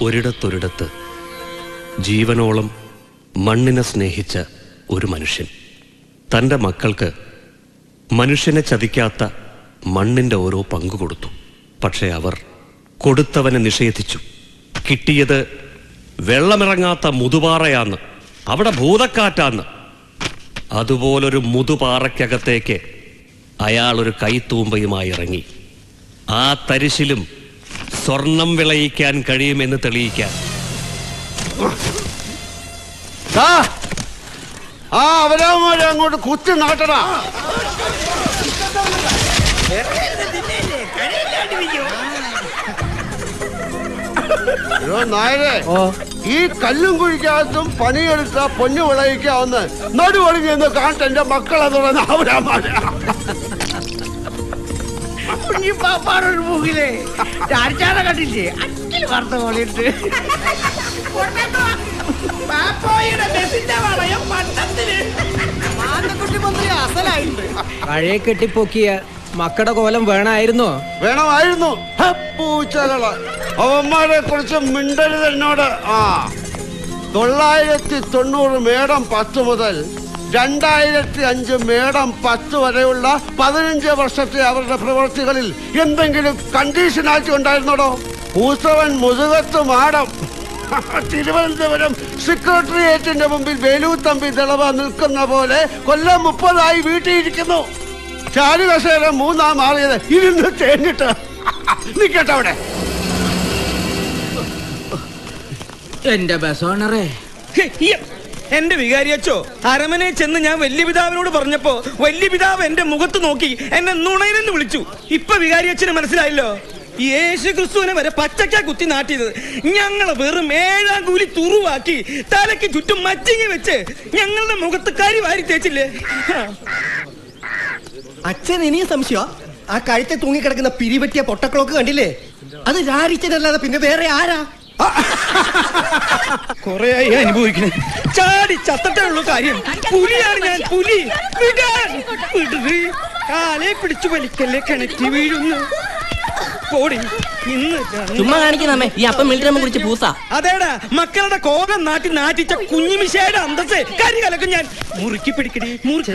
ഒരിടത്തൊരിടത്ത് ജീവനോളം മണ്ണിനെ സ്നേഹിച്ച ഒരു മനുഷ്യൻ. തന്റെ മക്കൾക്ക് മനുഷ്യനെ ചതിക്കാത്ത മണ്ണിന്റെ ഓരോ പങ്കു കൊടുത്തു. പക്ഷേ അവർ കൊടുത്തവനെ നിഷേധിച്ചു. കിട്ടിയത് വെള്ളമിറങ്ങാത്ത മുതുപാറയാന്ന് അവിടെ ഭൂതക്കാറ്റാന്ന് അതുപോലൊരു മുതുപാറയ്ക്കകത്തേക്ക് അയാളൊരു കൈത്തൂമ്പയുമായി ഇറങ്ങി. ആ തരിശിലും സ്വർണം വിളയിക്കാൻ കഴിയുമെന്ന് തെളിയിക്കാൻ. ആ അങ്ങോട്ട് കുത്തി നാട്ടടാ. നായരെ ഈ കല്ലും കുഴിക്കകത്തും പണിയെടുത്ത പൊന്നു വിളയിക്കാവുന്ന നടുവൊളിഞ്ഞ് എന്ന് കാണട്ടെ എന്റെ മക്കളെ തുടർന്ന് അവരാമാരെ. കുഞ്ഞിപ്പാപ്പാറൊരു മൂക്കിലെ. ചാരിച്ചാട കണ്ടില്ലേ? അച്ഛന് വാർത്ത പോലെയുണ്ട് പാപ്പോയുടെ ബസിന്റെ വളയം പട്ടത്തിന് പഴയ കെട്ടിപ്പൊക്കിയ മക്കടെ കോലം വേണമായിരുന്നോ? വേണമായിരുന്നു. പൂച്ചകൾ. അവന്മാരെ കുറിച്ച് മിണ്ടരുത് എന്നോട്. ആ. തൊള്ളായിരത്തി തൊണ്ണൂറ് മേടം പത്ത് മുതൽ രണ്ടായിരത്തി അഞ്ച് മേടം പത്ത് വരെയുള്ള പതിനഞ്ച് വർഷത്തെ അവരുടെ പ്രവൃത്തികളിൽ എന്തെങ്കിലും കണ്ടീഷൻ ആക്കി ഉണ്ടായിരുന്നോടോ പൂസവൻ മുതുകത്ത് മാടം. തിരുവനന്തപുരം സെക്രട്ടേറിയറ്റിന്റെ മുമ്പിൽ വേലു തമ്പി ദളവ നിൽക്കുന്ന പോലെ കൊല്ലം മുപ്പതായി വീട്ടിയിരിക്കുന്നു. ചാരുകശേരം മൂന്നാം ആളിയത് ഇരുന്ന് തേഞ്ഞിട്ട്. നിക്കട്ടെ അവിടെ. എന്റെ ബസ് ഓണറേ. എന്റെ വികാരിയച്ചോ അരമനെ ചെന്ന് ഞാൻ വല്യ പിതാവിനോട് പറഞ്ഞപ്പോ വല്യ പിതാവ് എന്റെ മുഖത്ത് നോക്കി എന്നെ നുണയിലെന്ന് വിളിച്ചു. ഇപ്പൊ വികാരിയച്ഛന് മനസ്സിലായല്ലോ? യേശു ക്രിസ്തുവിനെ വരെ പച്ചക്ക കുത്തി നാട്ടിയത്. ഞങ്ങളെ വെറും ഏഴാം കൂലി തുറുവാക്കി തലയ്ക്ക് ചുറ്റും മച്ചിങ്ങി വെച്ച് ഞങ്ങളുടെ മുഖത്ത് കരി വാരി തേച്ചില്ലേ? അച്ഛൻ ഇനിയും സംശയ ആ കഴുത്തെ തൂങ്ങിക്കിടക്കുന്ന പിരിപറ്റിയ പൊട്ടക്കളൊക്കെ കണ്ടില്ലേ? അത് രാരിച്ചനല്ലാതെ പിന്നെ വേറെ ആരാ? കൊറേയായി അനുഭവിക്കണേ ചാടി ചത്തട്ടേ ഉള്ളൂ കാര്യം. പുലിയാണ് ഞാൻ പുലി. വിടാൻ. വിടര് കാലെ പിടിച്ചു വലിക്കല്ലേ കിണറ്റി വീഴുന്നു. പോടി ചുമ്മാ കാണിക്കുന്നമ്മേ ഈ അപ്പം മിലിറ്ററി കുറിച്ച് പൂസ. അതേടാ മക്കളുടെ കോപം നാട്ടി നാട്ടിച്ച കുഞ്ഞിമിശയുടെ അന്തസ് കരി കലക്കും ഞാൻ. മുറുക്കി പിടിക്കടി മുറുക്കി.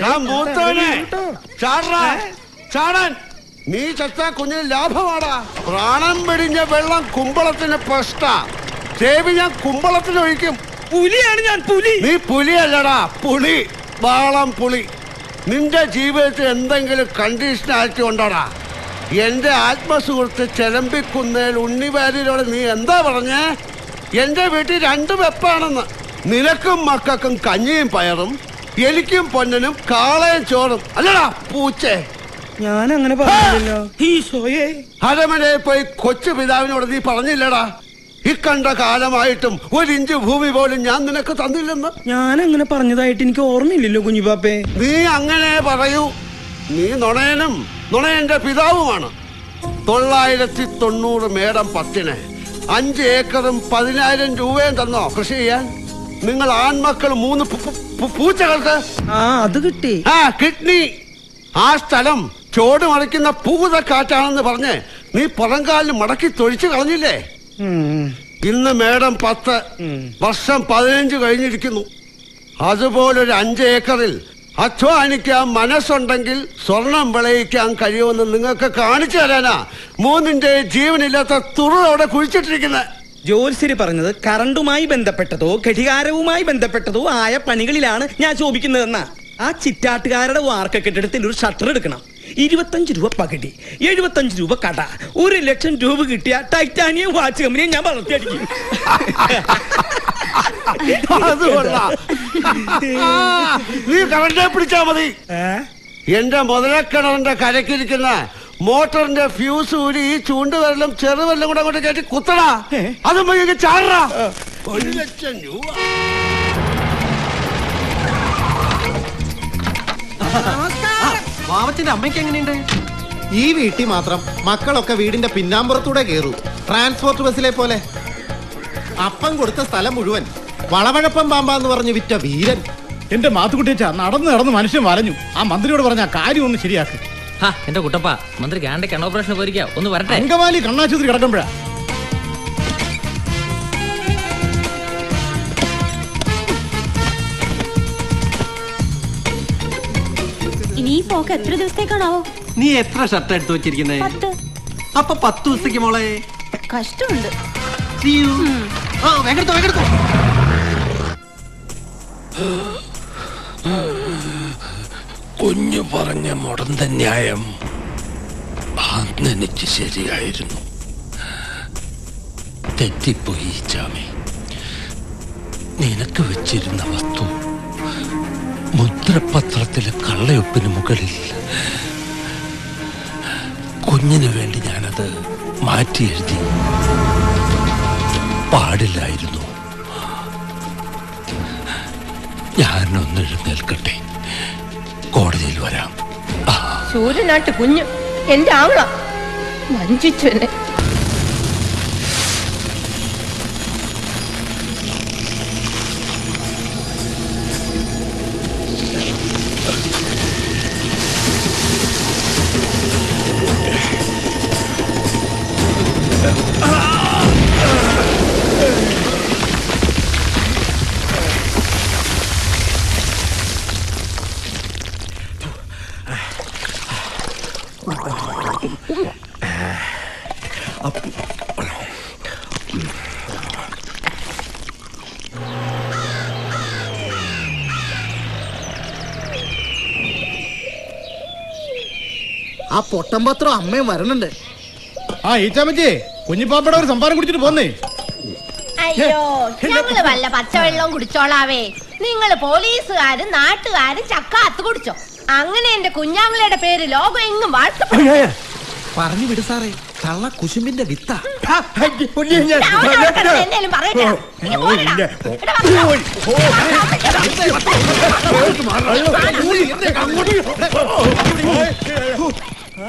നീ ചത്ത കുഞ്ഞിന് ലാഭമാടാ. പ്രാണം പിടിഞ്ഞ വെള്ളം കുമ്പളത്തിന് പ്രശ്ന. ചേവി ഞാൻ കുമ്പളത്തിന് ഒഴിക്കും. പുലിയാണ് ഞാൻ പുലി. നീ പുലിയല്ലടാ പുളി. വാളം പുളി. നിന്റെ ജീവിതത്തിൽ എന്തെങ്കിലും കണ്ടീഷൻ ആയിട്ട് ഉണ്ടോടാ. എന്റെ ആത്മസുഹൃത്ത് ചെലമ്പിക്കുന്നേൽ ഉണ്ണിവാരിയിലൂടെ നീ എന്താ പറഞ്ഞേ? എന്റെ വീട്ടിൽ രണ്ട് വെപ്പാണെന്ന്. നിനക്കും മക്കൾക്കും കഞ്ഞിയും പയറും എനിക്കും പൊന്നനും കാളയും ചോറും. അല്ലടാ പൂച്ചേ. ഞാൻ അങ്ങനെ പറഞ്ഞില്ലല്ലോ അരമനയിൽ പോയി കൊച്ചു പിതാവിനോട് നീ പറഞ്ഞില്ലടാ. ഇക്കണ്ട കാലമായിട്ടും ഒരു ഇഞ്ച് ഭൂമി പോലും ഞാൻ നിനക്ക് തന്നില്ലെന്ന്. ഞാൻ അങ്ങനെ പറഞ്ഞതായിട്ട് എനിക്ക് ഓർമ്മയില്ലല്ലോ കുഞ്ഞുപാപ്പേ. നീ അങ്ങനെ പറയൂ. നീ നുണയനും നുണയന്റെ പിതാവുമാണ്. തൊള്ളായിരത്തി തൊണ്ണൂറ് മേടം പത്തിന് അഞ്ച് ഏക്കറും പതിനായിരം രൂപയും തന്നോ കൃഷി ചെയ്യാൻ? നിങ്ങൾ ആൺമക്കൾ മൂന്ന് പൂച്ചകൾക്ക്? ആ അത് കിട്ടി. ആ കിഡ്നി. ആ സ്ഥലം ചോട് മറിക്കുന്ന പൂതക്കാറ്റാണെന്ന് പറഞ്ഞ് നീ പുറംകാലിന് മടക്കി തൊഴിച്ചു കളഞ്ഞില്ലേ. ഇന്ന് മേടം പത്ത് വർഷം പതിനഞ്ച് കഴിഞ്ഞിരിക്കുന്നു. അതുപോലൊരു അഞ്ച് ഏക്കറിൽ അധ്വാനിക്കാൻ മനസ്സുണ്ടെങ്കിൽ സ്വർണം വിളയിക്കാൻ കഴിയുമെന്ന് നിങ്ങൾക്ക് കാണിച്ചു തരാനാ. മൂന്നിന്റെ ജീവനില്ലാത്ത തുറ അവിടെ കുഴിച്ചിട്ടിരിക്കുന്നത് ജ്യോത്സ്യര് പറഞ്ഞത് കറണ്ടുമായി ബന്ധപ്പെട്ടതോ ഘടികാരവുമായി ബന്ധപ്പെട്ടതോ ആയ പണികളിലാണ് ഞാൻ ശോഭിക്കുന്നതെന്നാ. ആ ചിറ്റാട്ടുകാരുടെ വാർക്ക കെട്ടിടത്തിൽ ഒരു ഷട്ടർ എടുക്കണം. ഇരുപത്തഞ്ച് രൂപ പകുതി എഴുപത്തഞ്ച് രൂപ കട. ഒരു ലക്ഷം രൂപ കിട്ടിയ ടൈറ്റാനിയം വാച്ച് കമ്പനിയെ ഞാൻ വളർത്തിയടിക്കും. അത് കൊള്ളാം. നീ കറണ്ടെ പിടിച്ചാ മതി. എന്റെ മുതലക്കിണറിന്റെ കരക്കിരിക്കുന്ന മോട്ടറിന്റെ ഫ്യൂസ് ഊരി ഈ ചൂണ്ടുവരലും ചെറുവരലും കൂടെ അങ്ങോട്ട് കയറ്റി കുത്തടാ. അതും പോയി ചാടാ ഒരു ലക്ഷം രൂപ. മാമച്ചന്റെ അമ്മയ്ക്ക് എങ്ങനെയുണ്ട്? ഈ വീട്ടിൽ മാത്രം മക്കളൊക്കെ വീടിന്റെ പിന്നാമ്പുറത്തൂടെ കയറൂ ട്രാൻസ്പോർട്ട് ബസ്സിലെ പോലെ. അപ്പം കൊടുത്ത സ്ഥലം മുഴുവൻ വളവഴപ്പം പാമ്പാന്ന് പറഞ്ഞു വിറ്റ വീരൻ. എന്റെ മാത്തുകുട്ടിച്ച നടന്നു നടന്ന് മനുഷ്യൻ വലഞ്ഞു. ആ മന്ത്രിയോട് പറഞ്ഞ കാര്യം ഒന്ന് ശരിയാക്കി. ഹാ എന്റെ കുട്ടപ്പ മന്ത്രി ഗാന്റെ കണ്ണോപ്പറേഷൻ പോയിരിക്കാ ഒന്ന് വരട്ടെ. അങ്കമാലി കണ്ണാശുപത്രി കിടക്കുമ്പോഴാ. പോക്ക് എത്ര ദിവസത്തേക്കാണാവോ? നീ എത്ര ഷർട്ട് എടുത്തു വെച്ചിരിക്കുന്നേ? പത്ത്. അപ്പൊ പത്ത് ദിവസത്തേക്ക് മോളെ. കഷ്ടമുണ്ട്. See you. ആ, വേഗം എടുത്തോ, വേഗം എടുത്തോ. കുഞ്ഞു പറഞ്ഞ മുടന്ത ന്യായം അന്നെനിക്ക് ശരിയായിരുന്നു. തെറ്റിപ്പോയി ചാമി. നിനക്ക് വെച്ചിരുന്ന വസ്തു മുദ്രപത്രത്തിലെ കള്ളയൊപ്പിന് മുകളിൽ. കുഞ്ഞിനു വേണ്ടി ഞാനത് മാറ്റി എഴുതി പാടില്ലായിരുന്നു. ഞാനൊന്ന് എഴുന്നേൽക്കട്ടെ കോടതിയിൽ വരാം. സൂര്യനാട്ട് കുഞ്ഞ് എന്റെ ആവള വഞ്ചിച്ചു എന്നെ ആ പൊട്ടം പത്രം അമ്മയും വരണുണ്ട് ആ ഈച്ചാമച്ചി കുഞ്ഞിപ്പാപ്പയുടെ ഒരു സംഭാരം കുടിച്ചിട്ട് പോന്നേ അയ്യോ ഞങ്ങൾ വല്ല പച്ചവെള്ളവും കുടിച്ചോളാവേ നിങ്ങൾ പോലീസുകാരും നാട്ടുകാരും ചക്കാത്ത് കുടിച്ചോ അങ്ങനെ എന്റെ കുഞ്ഞാങ്ങളയുടെ പേര് ലോകം എങ്ങും വാഴ്ത്തപ്പെട്ടു പറഞ്ഞു വിട് സാറേ കള്ള കുശുമ്പിന്റെ വിത്ത പറയട്ടെ നീ പോരെടാ. എടാ, വന്നോ.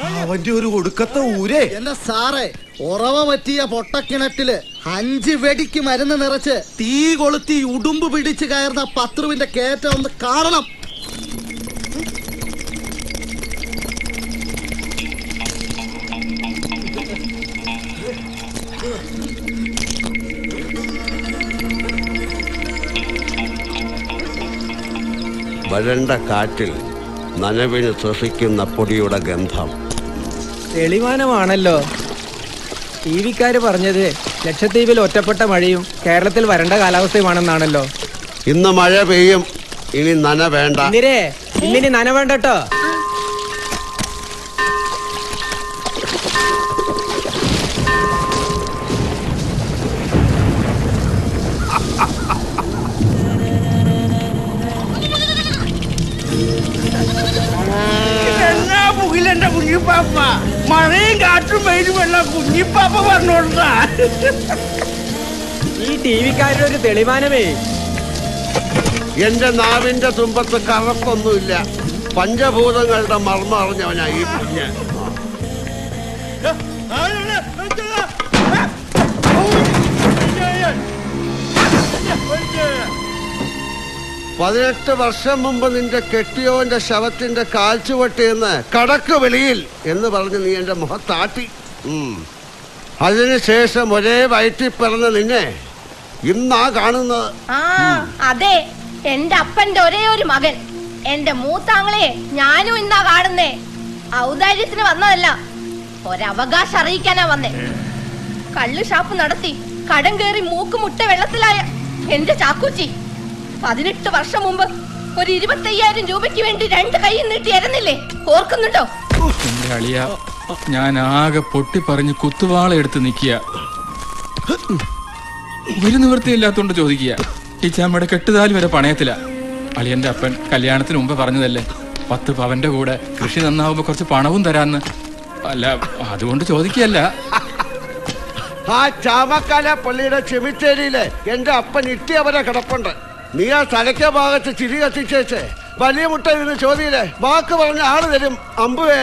അവന്റെ ഒരു ഒടുക്കത്തെ ഊരേ. എന്റെ സാറേ ഉറവ പറ്റിയ പൊട്ടക്കിണറ്റിൽ അഞ്ച് വെടിക്ക് മരുന്ന് നിറച്ച് തീ കൊളുത്തി ഉടുമ്പ് പിടിച്ച് കയറുന്ന പത്രുവിന്റെ കേറ്റ ഒന്ന് കാണണം. വരണ്ട കാറ്റിൽ നനവിന് ശ്രസിക്കുന്ന പൊടിയുടെ ഗന്ധം. തെളിവാനമാണല്ലോ. ടി വിക്കാര് പറഞ്ഞത് ലക്ഷദ്വീപിൽ ഒറ്റപ്പെട്ട മഴയും കേരളത്തിൽ വരണ്ട കാലാവസ്ഥയുമാണെന്നാണല്ലോ. ഇന്ന് മഴ പെയ്യും ഇനി നന വേണ്ട ഇന്നിനി നന കേട്ടോ എന്റെ കുഞ്ഞിപ്പാപ്പ മഴയും കാറ്റും വെയിലും എല്ലാം കുഞ്ഞിപ്പാപ്പ പറഞ്ഞോണ്ടാ ഈ ടി വിക്കാരുടെ ഒരു തെളിമാനമേ എന്റെ നാവിന്റെ തുമ്പത്ത് കറപ്പൊന്നുമില്ല പഞ്ചഭൂതങ്ങളുടെ മർമ്മ അറിഞ്ഞവനാ ഈ കുഞ്ഞ് പതിനെട്ട് വർഷം മുമ്പ് നിന്റെ കെട്ടിയോന്റെ ശവത്തിന്റെ കാൽച്ചുവട്ടിന്ന് കടക്ക് വെളിയിൽ എന്ന് പറഞ്ഞ് നീ എന്റെ മുഖത്താട്ടി. അതിനുശേഷം ഒരേ വയറ്റിൽ പിറന്ന നിന്നെ ഇന്നാ കാണുന്നത്. അതെ. എന്റെ അപ്പന്റെ ഒരേ ഒരു മകൻ. എന്റെ മൂത്താങ്ങളെ ഞാനും ഇന്നാ കാണുന്നേ. ഔദാര്യത്തിന് വന്നതല്ല. ഒരവകാശം അറിയിക്കാനാ വന്നേ. കള്ളു ഷാപ്പ് നടത്തി കടം കയറി മൂക്കുമുട്ട വെള്ളത്തിലായ എന്റെ ചാക്കൂച്ചി. പതിനെട്ട് വർഷം മുമ്പ് ഒരു ഇരുപത്തയ്യായിരം രൂപയ്ക്ക് വേണ്ടി രണ്ട് കൈ നീട്ടി അരുന്നില്ലേ ഓർക്കുന്നുണ്ടോ? എന്റെ അളിയ ഞാൻ ആകെ പൊട്ടി പറഞ്ഞ് കുത്തുവാള എടുത്ത് നിക്കുക ഒരു നിവൃത്തിയില്ലാത്തോണ്ട് ചോദിക്കുക. ടീച്ചാമ്മയുടെ കെട്ടുതാലി വരെ പണയത്തില. അളിയന്റെ അപ്പൻ കല്യാണത്തിന് മുമ്പ് പറഞ്ഞതല്ലേ? പത്ത് പവന്റെ കൂടെ കൃഷി നന്നാവുമ്പോ കുറച്ച് പണവും തരാന്ന്. അല്ല അതുകൊണ്ട് ചോദിക്കുകയല്ല. ആ ചാമക്കാല പള്ളിയുടെ ചെമിച്ചേരിയിലെ എന്റെ അപ്പൻ ഇട്ടിയവരെ കിടപ്പുണ്ട്. നീ ആ തലയ്ക്ക ഭാഗത്ത് ചിരി കത്തിച്ചേച്ച്. വലിയ മുട്ട ഇരുന്ന് ചോദ്യയില്ലേ വാക്ക് പറഞ്ഞ ആൾ തരും അമ്പുവേ.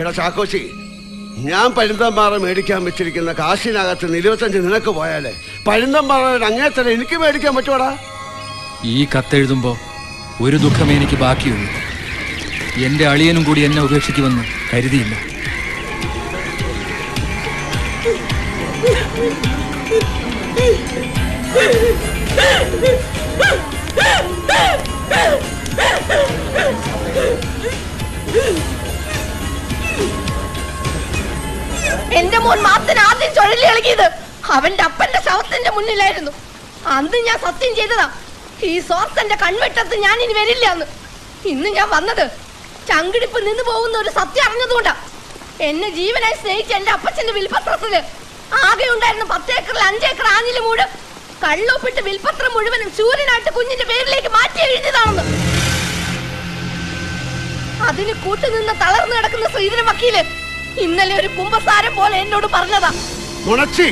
എടാ ചാക്കോച്ചി ഞാൻ പരുന്തമ്പാറ മേടിക്കാൻ വെച്ചിരിക്കുന്ന കാശിനകത്ത് ഇരുപത്തഞ്ച് നിനക്ക് പോയാലേ. പരുന്തമ്പാറയുടെ അങ്ങനെ തന്നെ എനിക്ക് മേടിക്കാൻ പറ്റുവാടാ? ഈ കത്തെഴുതുമ്പോ ഒരു ദുഃഖമേ എനിക്ക് ബാക്കിയുള്ളൂ. എന്റെ അളിയനും കൂടി എന്നെ ഉപേക്ഷിക്കുമെന്ന് കരുതിയില്ല. എന്റെ മോൻ മാത്തൻ ആദ്യം ചുഴലി ഇളകിയത് അവന്റെ അപ്പന്റെ ശവത്തിന്റെ മുന്നിലായിരുന്നു. അന്ന് ഞാൻ സത്യം ചെയ്തതാ. ഈ സോർത്തന്റെ കൺവെട്ടത്ത് ഞാൻ ഇനി വരില്ല എന്ന്. ഇന്ന് ഞാൻ വന്നത് ചങ്കിടിപ്പ് നിന്ന് പോകുന്ന ഒരു സത്യം അറിഞ്ഞതുകൊണ്ടാ. എന്നെ ജീവനായി സ്നേഹിച്ച എന്റെ അപ്പച്ചന്റെ വിൽപത്രത്തിൽ ആകെ ഉണ്ടായിരുന്ന പത്തേക്കറിൽ അഞ്ചേക്കർ ആഞ്ഞിൽ മുഴുവൻ കള്ളൊപ്പിട്ട് വിൽപത്രം മുഴുവനും സൂര്യനായിട്ട് കുഞ്ഞിന്റെ പേരിലേക്ക് മാറ്റി എഴുതിയതാണെന്ന്. അതിന് കൂട്ടുനിന്ന് തളർന്നു കിടക്കുന്ന ശ്രീധരൻ വക്കീൽ ഇന്നലെ ഒരു കുമ്പസാരം പോലെ എന്നോട് പറഞ്ഞതാ. നുണച്ചി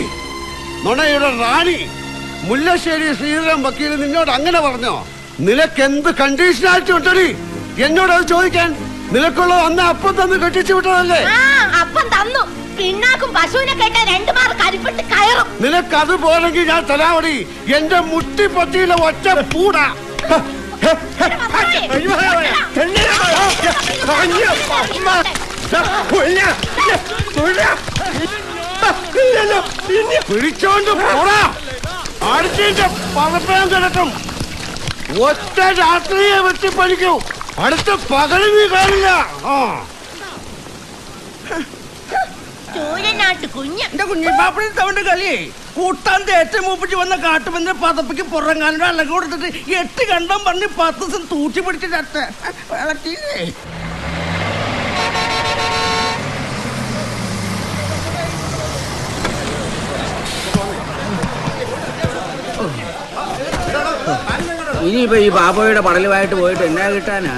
നുണയുടെ റാണി മുല്ലശ്ശേരി ശ്രീധരൻ വക്കീൽ നിന്നോട് അങ്ങനെ പറഞ്ഞോ? നിനക്ക് എന്ത് കണ്ടീഷനാലിറ്റി ഉണ്ടടി? എന്നോട് അത് ചോദിക്കാൻ നിനക്കുള്ളത് അന്ന് അപ്പം തന്നു കെട്ടിച്ചു വിട്ടതല്ലേ? അപ്പം തന്നു. പിണ്ണാക്കും പശുവിനെ കേട്ട രണ്ടു മാർ കരിപ്പെട്ട് കയറും നിനക്ക് അത് പോലെങ്കിൽ ഞാൻ തരാവടി എന്റെ മുട്ടിപ്പത്തിയിലെ ഒറ്റ പൂട പിടിച്ചോണ്ട് പോടാ അടുത്തിന്റെ പകപ്പാൻ കിടക്കും ഒറ്റ രാത്രിയെ വെട്ടിപ്പഴിക്കൂ അടുത്ത പകൽ നീ കാണില്ല ആ സൂര്യനാട്ട് കുഞ്ഞ്. എന്റെ കുഞ്ഞിപ്പാപ്പിളി തവണ്ട് കളിയേ കൂട്ടാൻ ഏറ്റവും മൂപ്പിച്ച് വന്ന കാട്ടുമെന്ന് പതപ്പിക്ക് പുറങ്ങാനുള്ള അലക കൊടുത്തിട്ട് എട്ട് കണ്ടം പറഞ്ഞ് പത്ത് ദിവസം തൂറ്റി പിടിച്ചിട്ട് ഇനിയിപ്പോ ഈ ബാബോയുടെ പടലുമായിട്ട് പോയിട്ട് എന്നാ കിട്ടാനാ?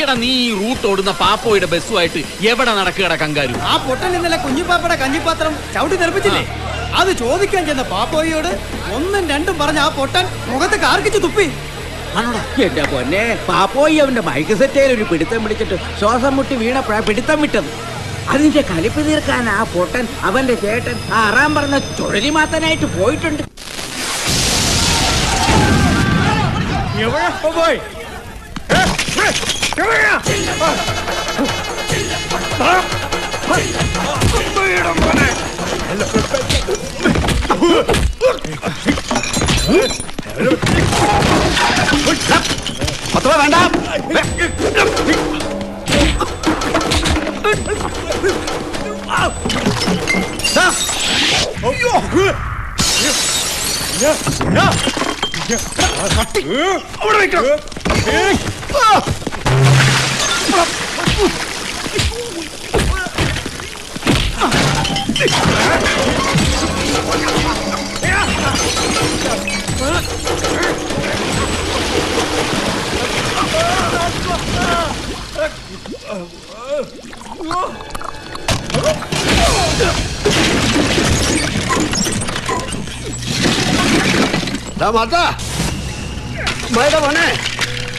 ഈടാ നീ ഈ റൂട്ട് ഓടുന്ന പാപ്പോയുടെ ബസ്സുമായിട്ട് എവിടെ നടക്കുകട കങ്കാരു? ആ പൊട്ടൻ ഇന്നലെ കുഞ്ഞിപ്പാപ്പയുടെ കഞ്ഞിപ്പാത്രം ചവിട്ടി തെറിപ്പിച്ചില്ലേ? അത് ചോദിക്കാൻ ചെന്ന പാപ്പോയോട് ഒന്നും രണ്ടും പറഞ്ഞ ആ പൊട്ടൻ മുഖത്ത് കാർക്കിച്ച് തുപ്പി. എന്റെ പൊന്നെ പാപ്പോയി അവന്റെ മൈക്ക് സെറ്റയിൽ ഒരു പിടുത്തം പിടിച്ചിട്ട് ശ്വാസം മുട്ടി വീണപ്പോഴാ പിടുത്തം വിട്ടത്. അതിന്റെ കലിപ്പ് തീർക്കാൻ ആ പൊട്ടൻ അവന്റെ ചേട്ടൻ ആ അറാൻ പറഞ്ഞ ചുഴലി മാത്താനായിട്ട് പോയിട്ടുണ്ട്. പോയി. അത്ര വേണ്ട അവിടെ വെക്കണം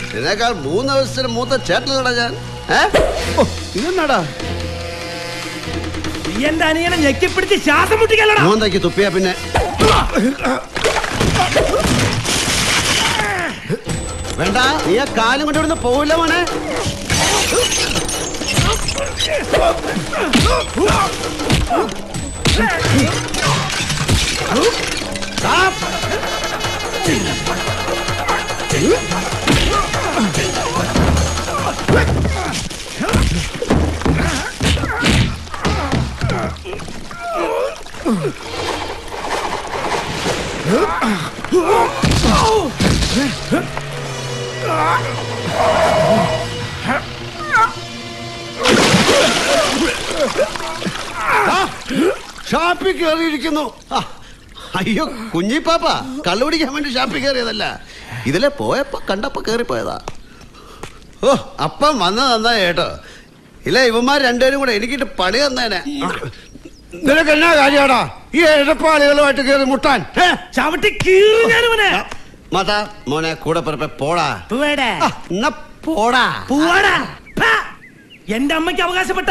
ഇതിനേക്കാൾ മൂന്ന് ദിവസത്തിന് മൂത്ത ചേട്ടനടാ ഞാൻ? ഇതെന്നാടാ? നീ എന്റെ അനിയനെ ഞെക്കിപ്പിടിച്ച് ശ്വാസം മുട്ടിക്കല്ലടാ. മൂന്നേക്ക് തുപ്പിയാ പിന്നെ. വേണ്ട നീ ആ കാലും കൊണ്ട് ഇവിടുന്ന് പോവില്ല മോനെ. ഷാപ്പിൽ കയറിയിരിക്കുന്നു. അയ്യോ കുഞ്ഞിപ്പാപ്പ കള്ളു പിടിക്കാൻ വേണ്ടി ഷാപ്പിൽ കയറിയതല്ല. ഇതിലെ പോയപ്പോ കണ്ടപ്പോ കയറിപ്പോയതാ. ഓ അപ്പം വന്നത് നന്നായി കേട്ടോ ഇല്ല ഇവന്മാർ രണ്ടുപേരും കൂടെ എനിക്കിട്ട് പണി തന്നേനെ. നിനക്ക് എന്നാ കാര്യാടാ? ഈ എഴുപ്പാളികളുമായിട്ട് കയറി മുട്ടാൻ ചവിട്ടി മാതാ മോനെ കൂടെ പിറപ്പെ പോടാ. പോടാ. പോടാ. എന്റെ അമ്മയ്ക്ക് അവകാശപ്പെട്ട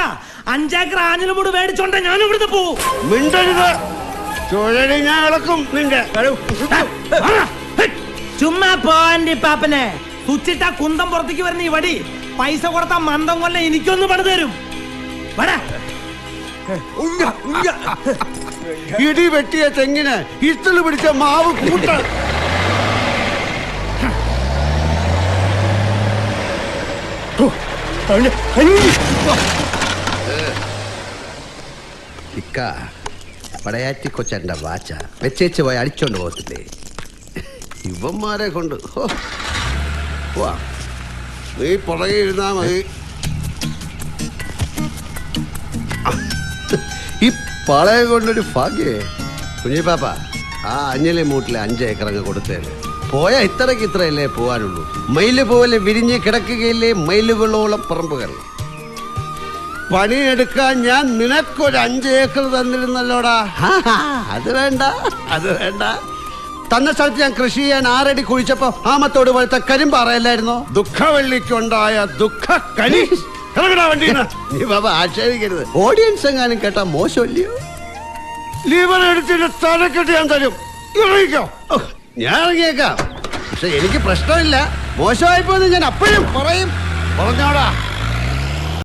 അഞ്ചേക്കർ കൂടെ മേടിച്ചോണ്ട ഞാൻ ഇവിടുന്ന് പോവും. മിണ്ടരുത്. ചുഴലി ഞാൻ ഇളക്കും നിന്റെ. ചുമ്മാ പോവാന്റെ പാപ്പനെ. തുച്ചിട്ട കുന്തം പുറത്തേക്ക് വരുന്ന ഈ വടി. പൈസ കൊടുത്ത മന്ദം കൊല്ല എനിക്കൊന്ന് പണിതരും. തരും വടാ ഇടി വെട്ടിയ തെങ്ങിന് ഇത്തിൾ പിടിച്ച മാവ് കൂട്ട പടയാറ്റി കൊച്ചന്റെ വാച്ച വെച്ചേച്ച് പോയി അടിച്ചോണ്ട് പോകത്തില്ലേ? ഇവന്മാരെ കൊണ്ട് നീ പുറകെ ഇരുന്നാ മതി. പളയ കൊണ്ടൊരു ഭാഗ്യേ കുഞ്ഞിപ്പാപ്പ ആ അഞ്ഞലി മൂട്ടിലെ അഞ്ച് ഏക്കറങ്ങ് കൊടുത്തേൽ പോയ ഇത്രയ്ക്ക് ഇത്രയല്ലേ പോവാനുള്ളൂ. മയിൽ പോലെ വിരിഞ്ഞ് കിടക്കുകയില്ലേ മയിലുകളോളം പറമ്പുകൾ പണിയെടുക്കാൻ ഞാൻ നിനക്കൊരു അഞ്ച് ഏക്കർ തന്നിരുന്നല്ലോടാ. അത് വേണ്ട അത് വേണ്ട. തന്ന സ്ഥലത്ത് ഞാൻ കൃഷി ചെയ്യാൻ ആറടി കുഴിച്ചപ്പോ ആമത്തോട് പോലത്തെ കരിമ്പാറയല്ലായിരുന്നോ? ദുഃഖവെള്ളിക്കുണ്ടായ ദുഃഖ വണ്ടിന്ന് നീ ബാബ ആക്ഷേപിക്കരുത്. ഓഡിയൻസ് എങ്ങാനും കേട്ടാ മോശമല്ലയോ? ലീവർ എടുത്തിട്ട് തലക്കെട്ട് ഞാൻ തരും. ഇറങ്ങിക്കോ. ഞാൻ ഇറങ്ങിയേക്കാം. പക്ഷെ എനിക്ക് പ്രശ്നമില്ല. മോശമായിപ്പോന്ന് ഞാൻ അപ്പോഴും പറയും. പറഞ്ഞോടാ.